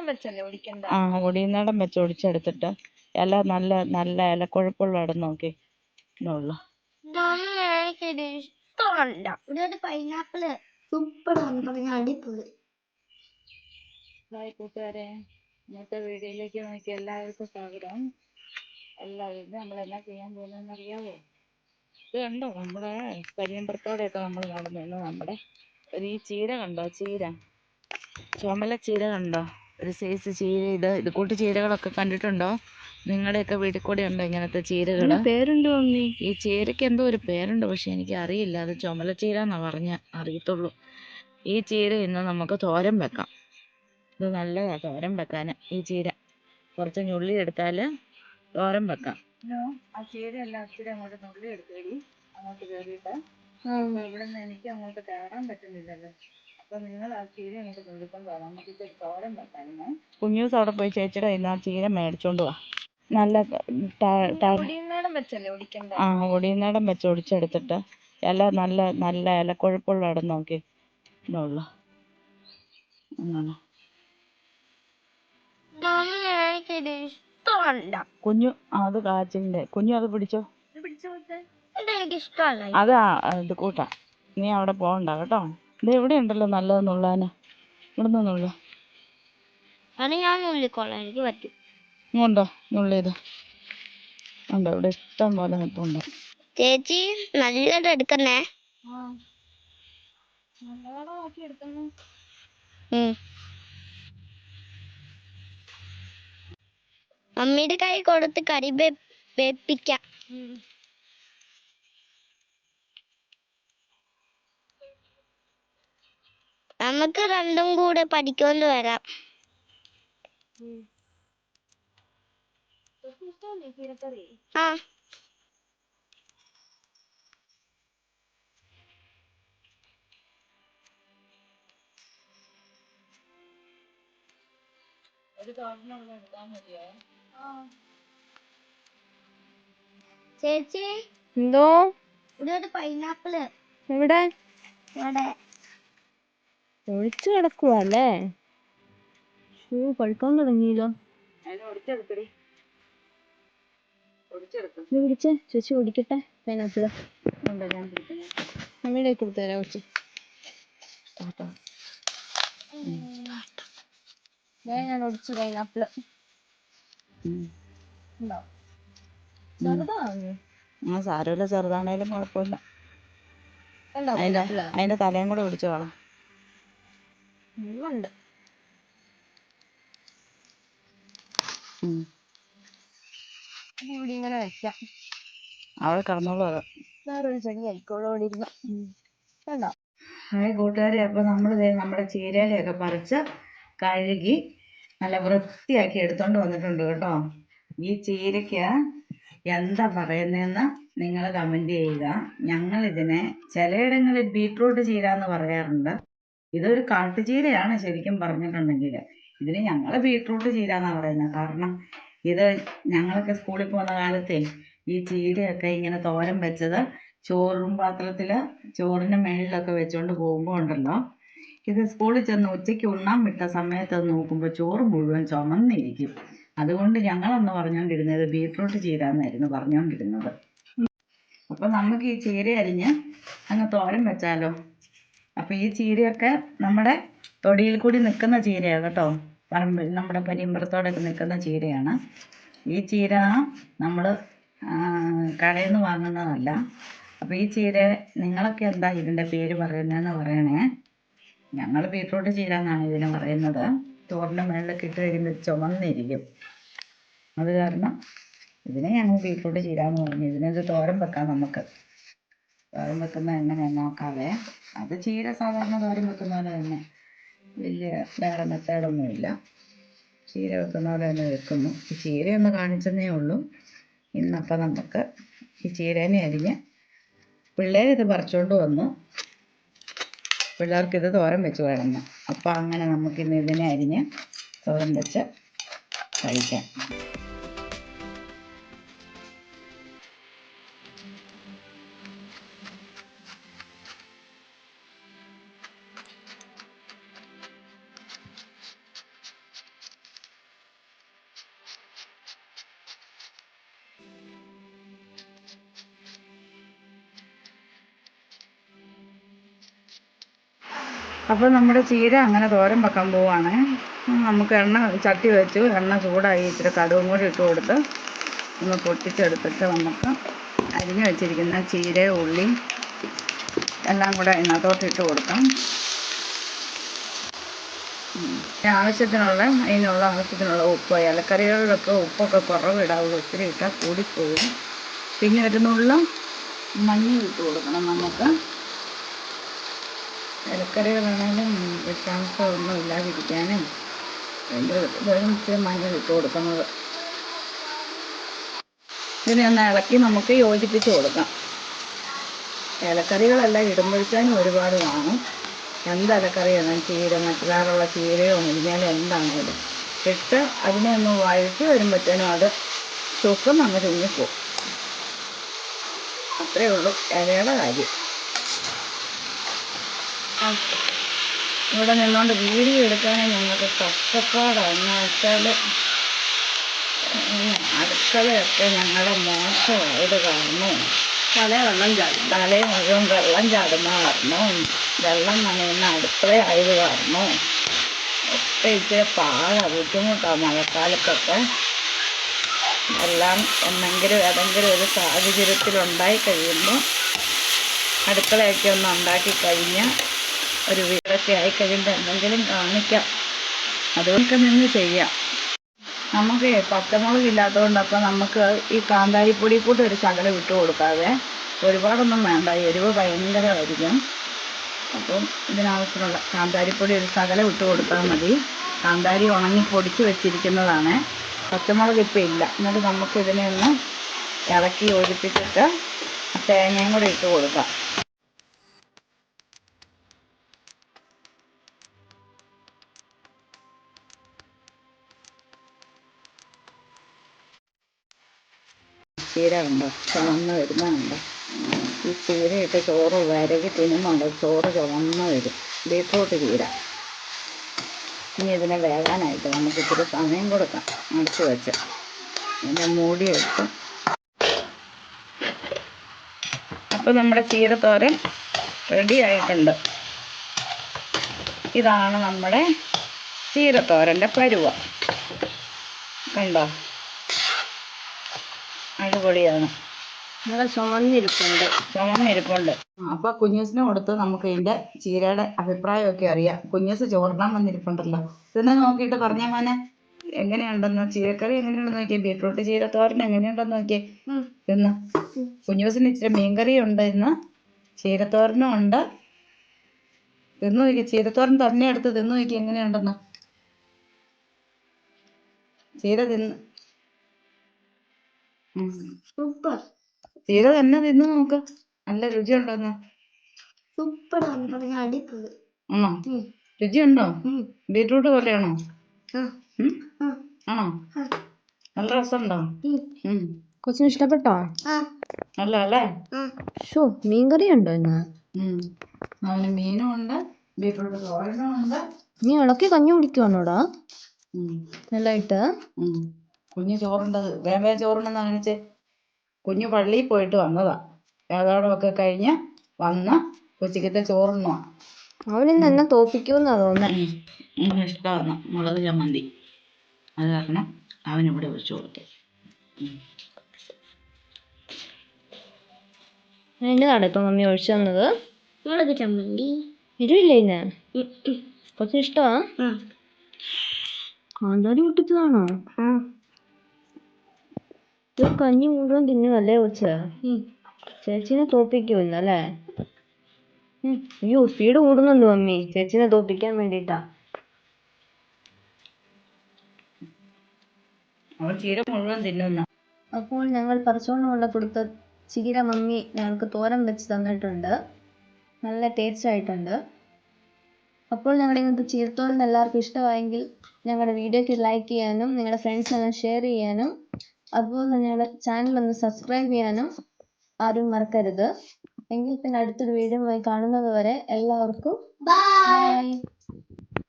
ഒടിയുന്നിടം വെച്ചല്ലേ ഒടിക്കണ്ട ആ ഒടിയുന്നിടം വെച്ച് ഒടിച്ചെടുത്തിട്ട് ഇല നല്ല നല്ല ഇലക്കൊഴുപ്പുള്ള ഇടം നോക്കി. എനിക്കിത് ഇഷ്ടമല്ല. ഇതൊരു പൈനാപ്പിൾ സൂപ്പർ ആണ്. പറഞ്ഞ അടിപൊളി. ഹായ് കൂട്ടുകാരെ ഇന്നത്തെ വീഡിയോയിലേക്ക് നോക്കി എല്ലാവർക്കും സ്വാഗതം. എല്ലാവരും നമ്മൾ എന്നാ ചെയ്യാൻ പോകുന്നതെന്ന് അറിയാവോ? ഇത് കണ്ടോ? നമ്മുടെ കരിയമ്പറത്തോടെയൊക്കെ നമ്മൾ നടന്നു നമ്മുടെ ഒരു ഈ ചീര കണ്ടോ? ചീര. ചുമല ചീര കണ്ടോ? ഒരു സൈസ് ചീര ഇത് ഇത് കൂട്ട് ചീരകളൊക്കെ കണ്ടിട്ടുണ്ടോ? നിങ്ങളുടെയൊക്കെ വീട്ടിൽ കൂടെ ഉണ്ടോ ഇങ്ങനത്തെ ചീരകൾ പേരുണ്ട് മമ്മി. ഈ ചീരയ്ക്ക് എന്തോ ഒരു പേരുണ്ട് പക്ഷെ എനിക്ക് അറിയില്ല അത് ചുമല ചീര എന്നാ പറഞ്ഞ അറിയത്തുള്ളൂ. ഈ ചീര ഇന്ന് നമുക്ക് തോരൻ വെക്കാം. ഇത് നല്ലതാ തോരൻ വെക്കാൻ ഈ ചീര. കുറച്ച് ഞുള്ളി എടുത്താൽ തോരൻ വെക്കാം. ആ ചീര എല്ലാം ഇച്ചിരി അങ്ങോട്ട് നുള്ളി എടുത്തേടി. അങ്ങോട്ട് കയറിയിട്ട് ഇവിടെ നിന്ന് എനിക്ക് അങ്ങോട്ട് കയറാൻ പറ്റുന്നില്ലല്ലോ. കുഞ്ഞൂസ് അവിടെ പോയി ചേച്ചിയുടെ കയ്യിൽ നിന്ന് ആ ചീര മേടിച്ചോണ്ട് വാ. നല്ല ആ ഒടിയുന്നിടം വെച്ച് ഒടിച്ചെടുത്തിട്ട് ഇല നല്ല നല്ല ഇലക്കൊഴുപ്പുള്ള ഇടം നോക്കി. കുഞ്ഞു അത് കാച്ചിന്റെ കുഞ്ഞു അത് പിടിച്ചോ? അതാ ഇത് കൂട്ടാ. നീ അവിടെ പോകണ്ട കേട്ടോ. ഇത് എവിടെ ഉണ്ടല്ലോ നല്ലത് നുള്ളാന്. ഇവിടുന്ന് നുള്ള. അത് ഞാൻ നുള്ളിക്കോളാം എനിക്ക് പറ്റും. ഇങ്ങോട്ടോ നുള്ളിയത് ഉണ്ടോ ഇവിടെ ഇഷ്ടം പോലെ നിൽപ്പുണ്ട് ചേച്ചി നല്ലത് എടുക്കണേ. മമ്മിയുടെ കൈ കൊടുത്ത് കറി വേ- വേപ്പിക്കാം. നമുക്ക് രണ്ടും കൂടെ പഠിക്കൊണ്ട് വരാം. ആ. ചേച്ചി? എന്തോ? ഇതൊരു പൈനാപ്പിൾ. എവിടെ? ഇവിടെ. ഒഴിച്ചു കിടക്കുവല്ലേ? ഷൂ പഴുക്കാൻ തുടങ്ങിയല്ലോ. പിടിച്ചേ ചേച്ചി ഓടിക്കട്ടെ പൈനാപ്പിൾ അമ്മയുടെ ഞാൻ പിടിക്കാം മമ്മിയുടെ കൊടുത്തു തരാം കൊച്ചി കേട്ടോ ദേ ഞാൻ ഒടിച്ചു പൈനാപ്പിൾ ആ സാരമില്ല ചെറുതാണേലും കുഴപ്പമില്ല. അതിന്റെ തലയും കൂടെ ഒടിച്ചു ഉണ്ട്. ഇവിടെ ഇങ്ങനെ വെക്കാം. അവിടെ കിടന്നോളൂ അത്. വേറൊരു ചെടി ആയിക്കോളൂ ഇവിടെ ഇരുന്ന്. കണ്ടോ ഹായ് കൂട്ടുകാരെ അപ്പോൾ നമ്മൾ നമ്മുടെ ചീരയിലൊക്കെ പറിച്ച് കഴുകി നല്ല വൃത്തിയാക്കി എടുത്തോണ്ട് വന്നിട്ടുണ്ട് കേട്ടോ. ഈ ചീരയ്ക്ക് എന്താ പറയുന്നതെന്ന് നിങ്ങൾ കമന്റ് ചെയ്യുക. ഞങ്ങൾ ഇതിനെ ചിലയിടങ്ങളിൽ ബീട്രൂട്ട് ചീര എന്ന് പറയാറുണ്ട്. ഇതൊരു കാട്ടുചീരയാണ് ശരിക്കും പറഞ്ഞിട്ടുണ്ടെങ്കിൽ. ഇതിന് ഞങ്ങൾ ബീട്രൂട്ട് ചീര എന്നാണ് പറയുന്നത് കാരണം ഇത് ഞങ്ങളൊക്കെ സ്കൂളിൽ പോകുന്ന കാലത്തെ ഈ ചീരയൊക്കെ ഇങ്ങനെ തോരൻ വെച്ചത് ചോറും പാത്രത്തിൽ ചോറിന് മേളിലൊക്കെ വെച്ചുകൊണ്ട് പോകുമ്പോൾ ഉണ്ടല്ലോ. ഇത് സ്കൂളിൽ ചെന്ന് ഉച്ചയ്ക്ക് ഉണ്ണാൻ വിട്ട സമയത്ത് നോക്കുമ്പോൾ ചോറ് മുഴുവൻ ചുമന്നിരിക്കും. അതുകൊണ്ട് ഞങ്ങളന്ന് പറഞ്ഞുകൊണ്ടിരുന്നത് ബീട്രൂട്ട് ചീര എന്നായിരുന്നു പറഞ്ഞുകൊണ്ടിരുന്നത് അപ്പം നമുക്ക് ഈ ചീര അരിഞ്ഞ് അങ്ങ് തോരൻ വെച്ചാലോ? അപ്പം ഈ ചീരയൊക്കെ നമ്മുടെ തൊടിയിൽ കൂടി നിൽക്കുന്ന ചീരയാണ് കേട്ടോ. പറമ്പിൽ നമ്മുടെ പരിമ്പറത്തോടൊക്കെ നിൽക്കുന്ന ചീരയാണ്. ഈ ചീര നമ്മൾ കടയിൽ നിന്ന് വാങ്ങുന്നതല്ല. അപ്പോൾ ഈ ചീര നിങ്ങളൊക്കെ എന്താ ഇതിന്റെ പേര് പറയുന്നതെന്ന് പറയണേ. ഞങ്ങൾ ബീട്രൂട്ട് ചീര എന്നാണ് ഇതിന് പറയുന്നത്. ചോറിന്റെ മേളിലൊക്കെ ഇട്ട് കഴിയുമ്പോൾ ചുമന്നിരിക്കും. അത് കാരണം ഇതിനെ ഞങ്ങൾ ബീട്രൂട്ട് ചീര എന്ന് പറഞ്ഞു ഇതിനൊരു തോരൻ വെക്കാം നമുക്ക്. തോരൻ വെക്കുന്നത് എങ്ങനെയാണെന്ന് നോക്കാവേ. അത് ചീര സാധാരണ തോരൻ വെക്കുന്ന പോലെ തന്നെ വലിയ വേറെ മെത്തേഡൊന്നുമില്ല. ചീര വെക്കുന്ന പോലെ തന്നെ വെക്കുന്നു. ഈ ചീര ഒന്ന് കാണിച്ചെന്നേ ഉള്ളൂ. ഇന്നപ്പം നമുക്ക് ഈ ചീരേനെ അരിഞ്ഞ് പിള്ളേരിത് പറിച്ചുകൊണ്ട് വന്നു. പിള്ളേർക്ക് ഇത് തോരൻ വെച്ച് വേണമെന്ന് അപ്പോൾ അങ്ങനെ നമുക്കിന്ന് ഇതിനെ അരിഞ്ഞ് തോരൻ വെച്ച് കഴിക്കാം. അപ്പോൾ നമ്മുടെ ചീര അങ്ങനെ തോരൻ വെക്കാൻ പോവാണ്. നമുക്ക് എണ്ണ ചട്ടി വെച്ചു. എണ്ണ ചൂടായി ഇച്ചിരി കടുകും കൂടി ഇട്ട് കൊടുത്ത് ഒന്ന് പൊട്ടിച്ചെടുത്തിട്ട് നമുക്ക് അരിഞ്ഞു വെച്ചിരിക്കുന്ന ചീര ഉള്ളി എല്ലാം കൂടെ അതിനകത്തോട്ട് ഇട്ട് കൊടുക്കാം. ആവശ്യത്തിനുള്ള അതിനുള്ള ആവശ്യത്തിനുള്ള ഉപ്പ് ഇലക്കറികളിലൊക്കെ ഉപ്പൊക്കെ കുറവിടാവും ഒത്തിരി ഇട്ടാൽ കൂടിപ്പോകും പിന്നെ ഒരു നുള്ളം മഞ്ഞൾ ഇട്ട് കൊടുക്കണം നമുക്ക്. ഇലക്കറികളാണെങ്കിലും വിഷാംശമൊന്നും ഇല്ലാതിരിക്കാനും അതിന്റെ വെറും മഞ്ഞൾ ഇട്ട് കൊടുക്കുന്നത്. ഇതിനെ ഒന്ന് ഇളക്കി നമുക്ക് യോജിപ്പിച്ച് കൊടുക്കാം. ഇലക്കറികളെല്ലാം ഇടുമ്പോഴത്തേനും ഒരുപാട് കാണും. എന്ത് ഇലക്കറിയാണ്? ചീര മറ്റുള്ള ചീരയോ മുരിങ്ങയിലോ എന്താണെങ്കിലും ഇട്ട് അതിനെ ഒന്ന് വഴറ്റി വരുമ്പോഴത്തേനും അത് ചുക്കും അങ്ങ് തിങ്ങിപ്പോവും അത്രേ ഉള്ളൂ ഇലയുടെ കാര്യം. ഇവിടെ നിന്നുകൊണ്ട് വീഡിയോ എടുക്കാനേ ഞങ്ങൾക്ക് കഷ്ടപ്പാടാണ് എന്ന് വെച്ചാൽ അടുക്കളയൊക്കെ ഞങ്ങളുടെ മോശമായത് കാരണം തല വെള്ളം ചാടും തല മുഴുവൻ വെള്ളം ചാടുന്ന കാരണം വെള്ളം നനയുന്ന അടുക്കളയായത് കാരണം ഒക്കെ ഇച്ചിരി പാടാ ബുദ്ധിമുട്ടാണ് മഴക്കാലത്തൊക്കെ. എല്ലാം എന്തെങ്കിലും ഏതെങ്കിലും ഒരു സാഹചര്യത്തിലുണ്ടായി കഴിയുമ്പോൾ അടുക്കളയൊക്കെ ഒന്ന് ഉണ്ടാക്കി കഴിഞ്ഞാൽ ഒരു വീടൊക്കെ ആയി കഴിയുമ്പോൾ എന്തെങ്കിലും കാണിക്കാം. അതുകൊണ്ടൊക്കെ നിന്ന് ചെയ്യാം. നമുക്ക് പച്ചമുളക് ഇല്ലാത്തതുകൊണ്ട് അപ്പം നമുക്ക് ഈ കാന്താരിപ്പൊടി കൂടെ ഒരു ശകലം ഇട്ട് കൊടുക്കാതെ ഒരുപാടൊന്നും വേണ്ട. എരിവ് ഭയങ്കരമായിരിക്കും. അപ്പം ഇതിനാവശ്യമുള്ള കാന്താരിപ്പൊടി ഒരു ശകലം ഇട്ട് കൊടുത്താൽ മതി. കാന്താരി ഉണങ്ങി പൊടിച്ച് വെച്ചിരിക്കുന്നതാണ്. പച്ചമുളക് ഇപ്പം ഇല്ല. എന്നിട്ട് നമുക്ക് ഇതിനെ ഒന്ന് ഇളക്കി യോജിപ്പിച്ചിട്ട് തേങ്ങയും കൂടെ ഇട്ട് കൊടുക്കാം. ചീര ഉണ്ടോ ചുവന്ന് വരുന്നുണ്ട് ഈ ചീരയിട്ട് ചോറ് വരകി തിന്നുമ്പോൾ ചോറ് ചുവന്ന് വരും ബീട്രൂട്ട് ചീര ഇനി ഇതിനെ വേകാനായിട്ട് നമുക്ക് ഇത്തിരി സമയം കൊടുക്കാം. അടച്ചു വെച്ച്. ഇതിന്റെ മൂടി എടുത്ത് അപ്പോൾ നമ്മുടെ ചീരത്തോരൻ റെഡി ആയിട്ടുണ്ട്. ഇതാണ് നമ്മുടെ ചീരത്തോരന്റെ പരുവ. കണ്ടോ? അടിപൊളിയാണ്. നല്ല ചുമന്നിരിപ്പുണ്ട്. ചുമന്നിരിപ്പുണ്ട്. അപ്പൊ കുഞ്ഞൂസിന് കൊടുത്ത് നമുക്ക് ഇതിന്റെ ചീരയുടെ അഭിപ്രായമൊക്കെ അറിയാം. കുഞ്ഞൂസ് ചോർന്നാൻ വന്നിരിപ്പുണ്ടല്ലോ. ഇതെന്നെ നോക്കിയിട്ട് പറഞ്ഞ മോനെ. എങ്ങനെയുണ്ടെന്ന് ചീരക്കറി എങ്ങനെയുണ്ടെന്ന് നോക്കിയേ. ബീട്രൂട്ട് ചീരത്തോരൻ എങ്ങനെയുണ്ടെന്ന് നോക്കിയേ. ഇന്ന് കുഞ്ഞൂസിന് ഇച്ചിരി മീൻകറി ഉണ്ട് ഇന്ന്. ചീരത്തോരനും ഉണ്ട്. തിന്നു നോക്കി ചീരത്തോരൻ തന്നെ എടുത്ത് തിന്നു നോക്കി എങ്ങനെയുണ്ടെന്ന്. ചീര തിന്ന്. സൂപ്പർ. തീരെ തന്നെ തിന്നു നോക്ക്. നല്ല രുചിയുണ്ടോന്ന്. സൂപ്പർ ആണ്. രുചിയുണ്ടോ. ബീട്രൂട്ട് പോലെയാണോ. ആണോ? നല്ല രസമുണ്ടോ. കൊച്ചിന് ഇഷ്ടപ്പെട്ടോ? ആ. നല്ല അല്ലേ? ആ. ഷോ മീൻകറി ഉണ്ടോ ഇന്ന്. അവന് മീനും ഉണ്ട് ബീട്രൂട്ട് തോരനും ഉണ്ട് നീ ഇളക്കി കഞ്ഞി കുടിക്കുവാണോടാ. നല്ലതായിട്ട് ഉം. കുഞ്ഞ് ചോറുണ്ടത് വേഗം വേഗം ചോറുണ്ടെന്ന് കാണിച്ച് കുഞ്ഞു പള്ളിയിൽ പോയിട്ട് വന്നതാ ഏതാടമൊക്കെ കഴിഞ്ഞ് വന്ന് ഉച്ചക്കത്തെ ചോറുണ്ണുവാ അവനിന്ന് എന്നെ തോപ്പിക്കുമെന്നാ തോന്നുന്നത് ഉം. ഇഷ്ടമാണ് മുളക് ചമ്മന്തി അത് കാരണം അവനിവിടെ വെച്ച് കൊടുത്തു എന്നതാണ് ഇപ്പൊ മമ്മി ഒഴിച്ചു തന്നത് മുളക് ചമ്മന്തി എരിവില്ലേ ഇന്ന്. ഉം. ഇഷ്ടമാ. കാന്താരി പൊട്ടിച്ചതാണോ ആ. ഇത് കഞ്ഞി മുഴുവൻ തിന്നുമല്ലേ കൊച്ച ചേച്ചിനെ തോപ്പിക്കുമല്ലോ അല്ലേ. അയ്യോ സ്പീഡ് കൂടുന്നുണ്ട് മമ്മി ചേച്ചിനെ തോപ്പിക്കാൻ വേണ്ടിട്ടാ ചീര മുഴുവൻ തിന്നുന്ന അപ്പോൾ ഞങ്ങൾ പറിച്ചോണ്ടുള്ള കൊടുത്ത ചീര മമ്മി ഞങ്ങൾക്ക് തോരൻ വെച്ച് തന്നിട്ടുണ്ട്. നല്ല ടേസ്റ്റ് ആയിട്ടുണ്ട്. അപ്പോൾ ഞങ്ങളുടെ ഇന്നത്തെ ചീരത്തോരൻ എല്ലാവർക്കും ഇഷ്ടമായെങ്കിൽ ഞങ്ങളുടെ വീഡിയോയ്ക്ക് ലൈക്ക് ചെയ്യാനും നിങ്ങളുടെ ഫ്രണ്ട്സിനെല്ലാം ഷെയർ ചെയ്യാനും അതുപോലെ തന്നെ ഞങ്ങളുടെ ചാനൽ ഒന്ന് സബ്സ്ക്രൈബ് ചെയ്യാനും ആരും മറക്കരുത്. എങ്കിൽ പിന്നെ അടുത്തൊരു വീഡിയോ കാണുന്നത് വരെ എല്ലാവർക്കും ബൈ